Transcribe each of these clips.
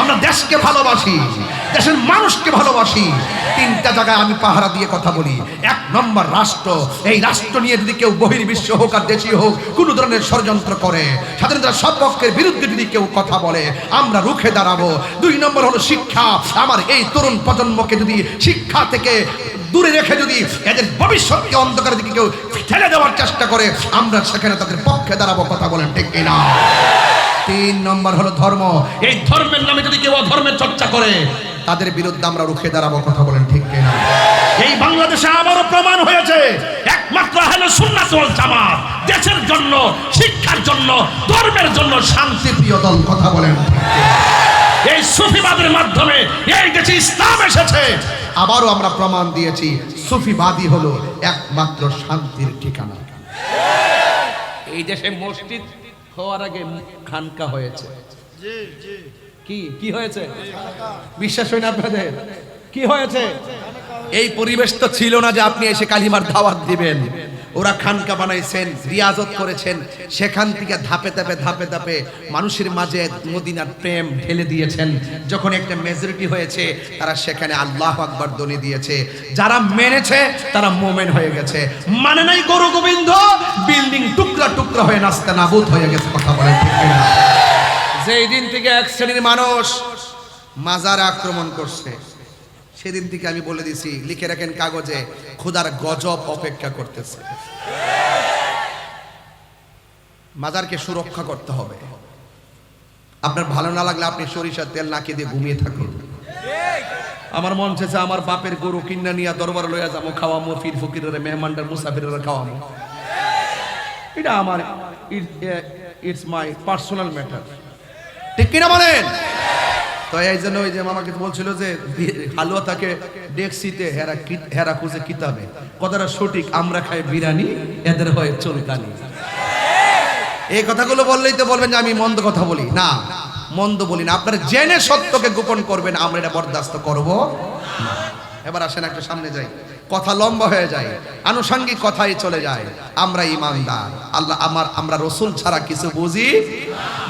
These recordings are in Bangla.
আমরা দেশকে ভালোবাসি, দেশের মানুষকে ভালোবাসি। তিনটা জায়গায় আমি পাহারা দিয়ে কথা বলি। এক নম্বর রাষ্ট্র, এই রাষ্ট্র নিয়ে যদি কেউ বহির্বিশ্ব হোক আর দেশীয় হোক, কোনো ধরনের ষড়যন্ত্র করে স্বাধীনতার সব পক্ষের বিরুদ্ধে যদি কেউ কথা বলে, আমরা রুখে দাঁড়াবো। দুই নম্বর হলো শিক্ষা। আমার এই তরুণ প্রজন্মকে যদি শিক্ষা থেকে দূরে রেখে যদি এদের ভবিষ্যৎকে অন্ধকারের দিকে কেউ ঠেলে দেওয়ার চেষ্টা করে, আমরা সেখানে তাদের পক্ষে দাঁড়াবো, কথা বলেন ঠিক কিনা? তিন নম্বর হলো ধর্ম। এই ধর্মের নামে যদি কেউ অধর্মের চর্চা করে তাদের বিরুদ্ধে আমরা রুখে দাঁড়াবো কথা বলেন ঠিক কিনা? এই বাংলাদেশে আবারও প্রমাণ হয়েছে একমাত্র হলো সুন্নাত ওয়াল জামাত দেশের জন্য শিক্ষার জন্য ধর্মের জন্য শান্তি প্রিয় দল কথা বলেন এই সুফিবাদের মাধ্যমে এই দেশে ইসলাম এসেছে। আবারও আমরা প্রমাণ দিয়েছি সুফিবাদী হলো একমাত্র শান্তির ঠিকানা। এই দেশে মসজিদ হওয়ার আগে খানকা হয়েছে। কি কি হয়েছে? বিশ্বাস হয় না আপনাদের? কি হয়েছে? এই পরিবেশ তো ছিল না যে আপনি এসে কালিমার দাওয়াত দিবেন। ওরা খানকা বানাইছেন রিয়াজত করেছেন। সেখান থেকে ধাপে ধাপে ধাপে ধাপে মানুষের মাঝে মদিনার প্রেম ঢেলে দিয়েছেন। যখন একটা মেজরিটি হয়েছে তারা সেখানে আল্লাহ আকবর দলি দিয়েছে। যারা মেনেছে তারা মোমেন হয়ে গেছে। মানে নাই গরু গোবিন্দ বিল্ডিং টুকরা হয়ে নাস্তা নাবুদ হয়ে গেছে, কথা বলে ঠিক কিনা? যেই দিন থেকে এক শ্রেণির মানুষ মাজার আক্রমণ করছে, সেদিন থেকে আমি বলে দিছি লিখে রাখেন কাগজে, খুদার গজব অপেক্ষা করতেছে। মাজারকে সুরক্ষা করতে হবে। আপনার ভালো না লাগলে আপনি সরিষার তেল নাকি দিয়ে ঘুমিয়ে থাকুন। আমার মন চেয়েছে আমার বাপের গরু কিনা নিয়ে দরবার লইয়া যাব, খাওয়ামো ফির ফকিরের মেহমানদের, মুসাফিরের খাওয়ামো। এটা আমার ইটস মাই পার্সোনাল ম্যাটার ঠিক কিনা বলেন? তো এই জন্য ওই যে মামাকে বলছিল যে হালুয়া তাকে ডেক্সিতে হেরা হেরা খুঁজে কিতাবে। কথাটা সঠিক, আমরা খাই বিরিয়ানি, এদের হয় চুলকানি এই কথাগুলো বললেই তো বলবেন যে আমি মন্দ কথা বলি। না, মন্দ বলি না। আপনারা জেনে সত্যকে গোপন করবেন, আমরা এটা বরদাস্ত করব। এবার আসেন একটা সামনে যাই। কথা লম্বা হয়ে যায়, আনুষঙ্গিক কথাই চলে যায়। আমরা ইমানদার। আল্লাহ আমার, আমরা রসুল ছাড়া কিছু বুঝি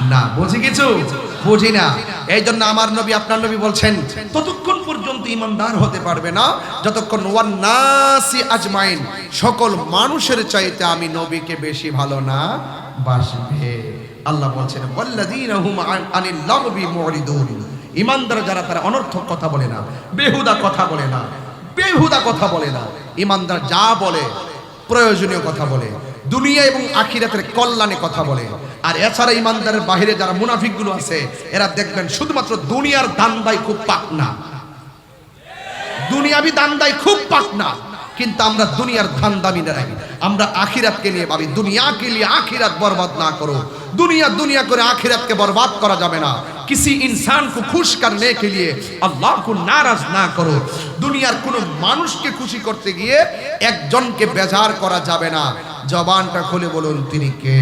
না। বুঝি কিছু? বুঝি না। এই জন্য আমার নবী, আপনার নবী বলছেন, ততক্ষণ পর্যন্ত ইমানদার হতে পারবে না। যতক্ষণ ওয়ান নাসি আজমাইন, সকল মানুষের চাইতে আমি নবীকে বেশি ভালো না বাসবে। আল্লাহ বলছেন, ওয়াল্লাযীনা হুম আন- আনিল লাগবি মুরিদুন ইমানদার যারা, তারা অনর্থক কথা বলে না, বেহুদা কথা বলে না। বেহুদা কথা বলে না। ইমানদার যা বলে, প্রয়োজনীয় কথা বলে। দুনিয়া এবং আখিরাতের কল্যাণে কথা বলে। আর এছাড়া ইমানদারের বাহিরে যারা মুনাফিকগুলো আছে, এরা দেখবেন শুধুমাত্র দুনিয়ার দানদাই খুব পাক না। দুনিয়াবি দানদাই খুব পাক না। কিন্তু আমরা দুনিয়ার ধান দামি নাই আমরা আখিরাতকে নিয়ে ভাবি, দুনিয়াকে নিয়ে আখিরাত বরবাদ না করো। দুনিয়া দুনিয়া করে আখিরাতকে বরবাদ করা যাবে না। किसी इंसान को खुश करने के लिए अल्लाह को नाराज না করো দুনিয়ার কোনো মানুষকে খুশি করতে গিয়ে একজনকে বেজার করা যাবে না জবানটা খুলে বলুন তিনি কে